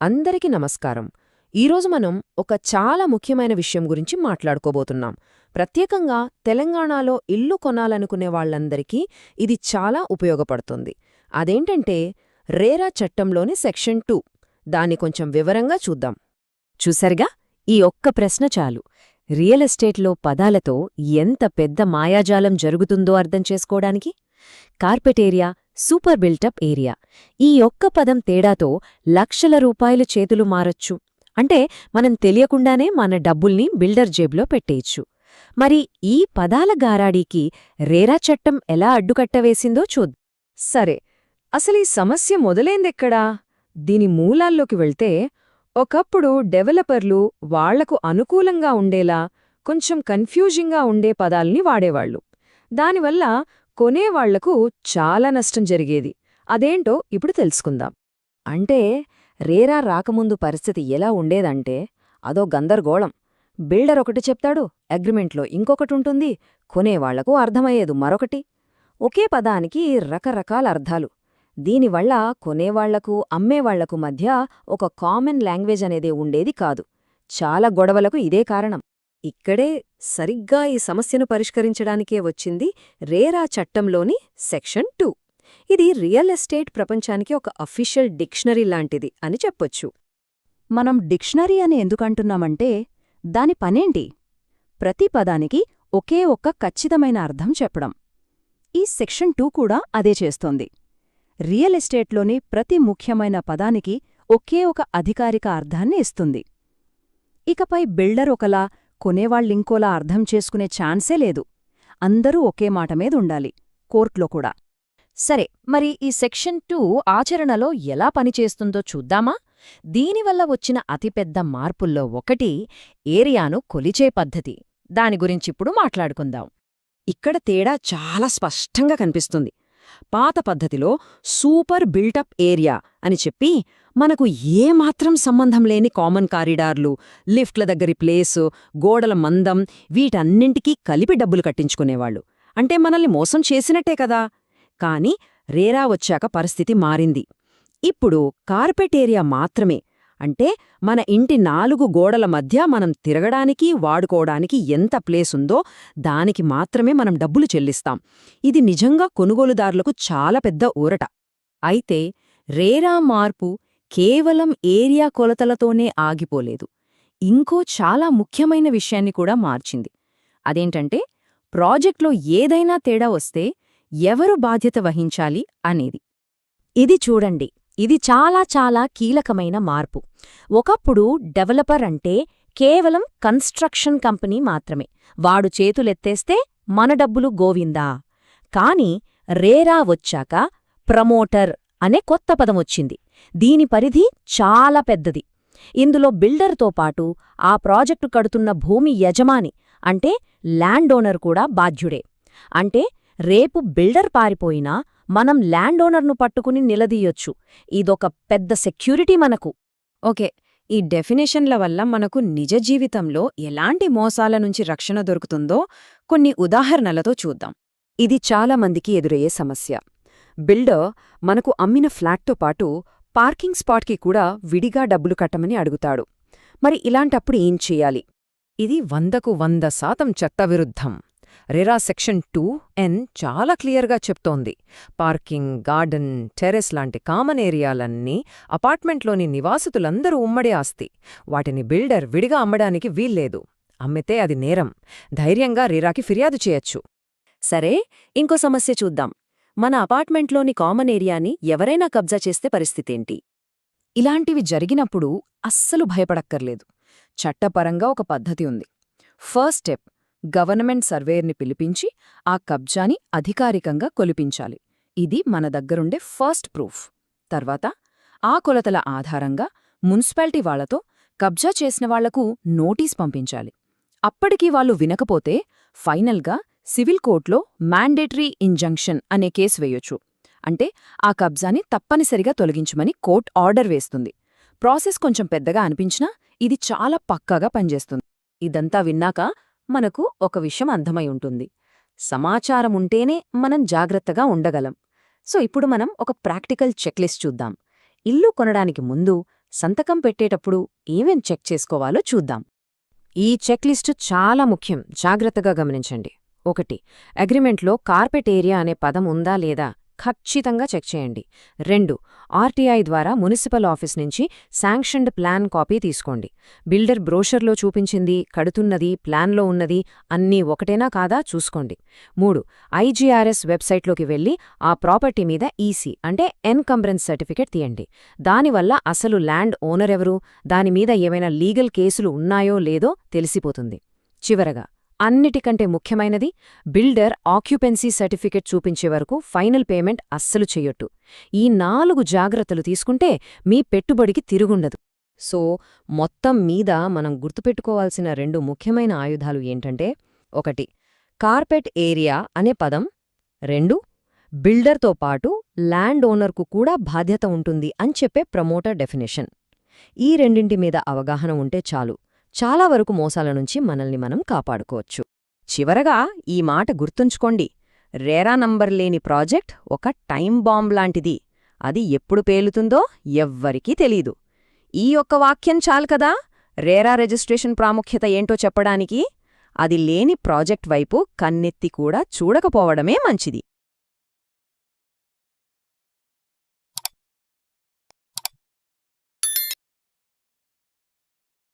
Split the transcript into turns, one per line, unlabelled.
అందరికీ నమస్కారం. ఈరోజు మనం ఒక చాలా ముఖ్యమైన విషయం గురించి మాట్లాడుకోబోతున్నాం. ప్రత్యేకంగా తెలంగాణలో ఇల్లు కొనాలనుకునే వాళ్ళందరికీ ఇది చాలా ఉపయోగపడుతుంది. అదేంటంటే రేరా చట్టంలోని సెక్షన్ టూ. దాన్ని కొంచెం వివరంగా చూద్దాం.
చూసరిగా? ఈ ఒక్క ప్రశ్న చాలు. రియల్ ఎస్టేట్లో పదాలతో ఎంత పెద్ద మాయాజాలం జరుగుతుందో అర్థం చేసుకోవడానికి? Carpet area super built up area. ఈ ఒక్క పదం తేడాతో లక్షల రూపాయలు చేతులు మారొచ్చు. అంటే మనం తెలియకుండానే మన డబ్బుల్ని బిల్డర్ జేబులో పెట్టేయచ్చు. మరి ఈ పదాల గారాడీకి రేరా చట్టం ఎలా అడ్డుకట్టవేసిందో చూద్దాం
సరే అసలు ఈ సమస్య మొదలైందెక్కడా? దీని మూలాల్లోకి వెళ్తే ఒకప్పుడు డెవలపర్లు వాళ్ళకు అనుకూలంగా ఉండేలా కొంచెం కన్ఫ్యూజింగ్గా ఉండే పదాల్ని వాడేవాళ్ళు దానివల్ల కొనేవాళ్ళకు చాలా నష్టం జరిగేది. అదేంటో ఇప్పుడు తెలుసుకుందాం. అంటే రేరా రాకముందు పరిస్థితి ఎలా ఉండేదంటే అదో గందరగోళం. బిల్డర్ ఒకటి చెప్తాడు అగ్రిమెంట్లో ఇంకొకటుంటుంది కొనేవాళ్ళకు అర్థమయ్యేదు మరొకటి. ఒకే పదానికి రకరకాల అర్థాలు. దీనివల్ల కొనేవాళ్ళకు అమ్మేవాళ్ళకు మధ్య ఒక కామన్ లాంగ్వేజ్ అనేది ఉండేది కాదు. చాలా గొడవలకు ఇదే కారణం. ఇక్కడే సరిగ్గా ఈ సమస్యను పరిష్కరించడానికే వచ్చింది రేరా చట్టంలోని సెక్షన్ టూ. ఇది రియల్ ఎస్టేట్ ప్రపంచానికి ఒక అఫీషియల్ డిక్షనరీ లాంటిది అని చెప్పొచ్చు.
మనం డిక్షనరీ అని ఎందుకంటున్నామంటే దాని పనేంటి? ప్రతి పదానికి ఒకే ఒక్క ఖచ్చితమైన అర్థం చెప్పడం. ఈ సెక్షన్ టూ కూడా అదే చేస్తోంది. రియల్ ఎస్టేట్లోని ప్రతి ముఖ్యమైన పదానికి ఒకే ఒక అధికారిక అర్థాన్ని ఇస్తుంది. ఇకపై బిల్డర్ ఒకలా కొనేవాళ్ళింకోలా అర్థం చేసుకునే ఛాన్సే లేదు. అందరూ ఒకే మాట మీద ఉండాలి కోర్టులో కూడా. సరే మరి ఈ సెక్షన్ టూ ఆచరణలో ఎలా పనిచేస్తుందో చూద్దామా? దీనివల్ల వచ్చిన అతిపెద్ద మార్పుల్లో ఒకటి ఏరియాను కొలిచే పద్ధతి. దాని గురించిప్పుడు మాట్లాడుకుందాం.
ఇక్కడ తేడా చాలా స్పష్టంగా కనిపిస్తుంది. పాత పద్ధతిలో సూపర్ బిల్టప్ ఏరియా అని చెప్పి మనకు ఏమాత్రం సంబంధం లేని కామన్ కారిడార్లు లిఫ్ట్ల దగ్గరి ప్లేసు గోడల మందం వీటన్నింటికీ కలిపి డబ్బులు కట్టించుకునేవాళ్ళు. అంటే మనల్ని మోసం చేసినట్టే కదా. కాని రేరా వచ్చాక పరిస్థితి మారింది. ఇప్పుడు కార్పెట్ ఏరియా మాత్రమే అంటే మన ఇంటి నాలుగు గోడల మధ్య మనం తిరగడానికి వాడుకోవడానికి ఎంత ప్లేసుందో దానికి మాత్రమే మనం డబ్బులు చెల్లిస్తాం. ఇది నిజంగా కొనుగోలుదారులకు చాలా పెద్ద ఊరట. అయితే రేరా మార్పు కేవలం ఏరియా కొలతలతోనే ఆగిపోలేదు. ఇంకో చాలా ముఖ్యమైన విషయాన్ని కూడా మార్చింది. అదేంటంటే ప్రాజెక్ట్లో ఏదైనా తేడా వస్తే ఎవరు బాధ్యత వహించాలి అనేది.
ఇది చూడండి. ఇది చాలా చాలా కీలకమైన మార్పు. ఒకప్పుడు డెవలపర్ అంటే కేవలం కన్స్ట్రక్షన్ కంపెనీ మాత్రమే. వాడు చేతులెత్తేస్తే మన డబ్బులు గోవిందా? కాని రేరా వచ్చాక ప్రమోటర్ అనే కొత్త పదమొచ్చింది దీని పరిధి చాలా పెద్దది. ఇందులో బిల్డర్తో పాటు ఆ ప్రాజెక్టు కడుతున్న భూమి యజమాని అంటే ల్యాండ్ ఓనర్ కూడా బాధ్యుడే. అంటే రేపు బిల్డర్ పారిపోయినా మనం ల్యాండ్ ఓనర్ను పట్టుకుని నిలదీయొచ్చు. ఇదొక పెద్ద సెక్యూరిటీ మనకు.
ఓకే ఈ డెఫినేషన్ల వల్ల మనకు నిజ జీవితంలో ఎలాంటి మోసాల నుంచి రక్షణ దొరుకుతుందో కొన్ని ఉదాహరణలతో చూద్దాం. ఇది చాలా మందికి ఎదురయ్యే సమస్య. బిల్డర్ మనకు అమ్మిన ఫ్లాట్తో పాటు పార్కింగ్ స్పాట్కి కూడా విడిగా డబ్బులు కట్టమని అడుగుతాడు. మరి ఇలాంటప్పుడు ఏం చెయ్యాలి ఇది వందకు వంద శాతం చట్టవిరుద్ధం. రెరా సెక్షన్ టూ ఎన్ చాలా క్లియర్గా చెప్తోంది. పార్కింగ్ గార్డెన్ టెరెస్ లాంటి కామన్ ఏరియాలన్నీ అపార్ట్మెంట్లోని నివాసితులందరూ ఉమ్మడి ఆస్తి. వాటిని బిల్డర్ విడిగా అమ్మడానికి వీల్లేదు. అమ్మితే అది నేరం. ధైర్యంగా రీరాకి ఫిర్యాదు చేయొచ్చు. సరే ఇంకో సమస్య చూద్దాం. మన అపార్ట్మెంట్లోని కామన్ ఏరియాని ఎవరైనా కబ్జా చేస్తే పరిస్థితేంటి? ఇలాంటివి జరిగినప్పుడు అస్సలు భయపడక్కర్లేదు. చట్టపరంగా ఒక పద్ధతి ఉంది. ఫస్ట్ స్టెప్ గవర్నమెంట్ సర్వేయర్ని పిలిపించి ఆ కబ్జాని అధికారికంగా కొలిపించాలి. ఇది మన దగ్గరుండే ఫస్ట్ ప్రూఫ్. తర్వాత ఆ కొలతల ఆధారంగా మున్సిపాలిటీ వాళ్ళతో కబ్జా చేసిన వాళ్ళకు నోటీస్ పంపించాలి. అప్పటికీ వాళ్ళు వినకపోతే ఫైనల్గా సివిల్ కోర్టులో మ్యాండేటరీ ఇంజంక్షన్ అనే కేసు వేయొచ్చు. అంటే ఆ కబ్జాని తప్పనిసరిగా తొలగించమని కోర్ట్ ఆర్డర్ వేస్తుంది. ప్రాసెస్ కొంచెం పెద్దగా అనిపించినా ఇది చాలా పక్కాగా పనిచేస్తుంది. ఇదంతా విన్నాక మనకు ఒక విషయం అర్థమై ఉంటుంది సమాచారం ఉంటేనే మనం జాగ్రత్తగా ఉండగలం. సో ఇప్పుడు మనం ఒక ప్రాక్టికల్ చెక్లిస్ట్ చూద్దాం. ఇల్లు కొనడానికి ముందు సంతకం పెట్టేటప్పుడు ఏమేం చెక్ చేసుకోవాలో చూద్దాం. ఈ చెక్లిస్టు చాలా ముఖ్యం. జాగ్రత్తగా గమనించండి. ఒకటి అగ్రిమెంట్లో కార్పెట్ ఏరియా అనే పదం ఉందా లేదా? ఖచ్చితంగా చెక్ చేయండి. రెండు ఆర్టీఐ ద్వారా మున్సిపల్ ఆఫీస్ నుంచి శాంక్షన్డ్ ప్లాన్ కాపీ తీసుకోండి. బిల్డర్ బ్రోషర్లో చూపించింది కడుతున్నది ప్లాన్లో ఉన్నది అన్నీ ఒకటేనా కాదా చూసుకోండి. మూడు ఐజీఆర్ఎస్ వెబ్సైట్లోకి వెళ్ళి ఆ ప్రాపర్టీ మీద ఈసీ అంటే ఎన్కంబరెన్స్ సర్టిఫికెట్ తీయండి. దానివల్ల అసలు ల్యాండ్ ఓనర్ ఎవరు దానిమీద ఏమైనా లీగల్ కేసులు ఉన్నాయో లేదో తెలిసిపోతుంది. చివరగా అన్నిటికంటే ముఖ్యమైనది బిల్డర్ ఆక్యుపెన్సీ సర్టిఫికెట్ చూపించే వరకు ఫైనల్ పేమెంట్ అస్సలు చెయ్యొట్టు ఈ నాలుగు జాగ్రత్తలు తీసుకుంటే మీ పెట్టుబడికి తిరుగుండదు. సో మొత్తం మీద మనం గుర్తుపెట్టుకోవాల్సిన రెండు ముఖ్యమైన ఆయుధాలు ఏంటంటే ఒకటి కార్పెట్ ఏరియా అనే పదం రెండు బిల్డర్తో పాటు ల్యాండ్ ఓనర్కు కూడా బాధ్యత ఉంటుంది అని చెప్పే ప్రమోటర్ డెఫినేషన్. ఈ రెండింటి మీద అవగాహన ఉంటే చాలు. చాలా వరకు మోసాల నుంచి మనల్ని మనం కాపాడుకోవచ్చు. చివరగా ఈ మాట గుర్తుంచుకోండి. రేరా నంబర్ లేని ప్రాజెక్ట్ ఒక టైం బాంబ్ లాంటిది. అది ఎప్పుడు పేలుతుందో ఎవ్వరికీ తెలీదు. ఈ ఒక్క వాక్యం చాలు కదా? రేరా రిజిస్ట్రేషన్ ప్రాముఖ్యత ఏంటో చెప్పడానికి? అది లేని ప్రాజెక్ట్ వైపు కన్నెత్తి కూడా చూడకపోవడమే మంచిది.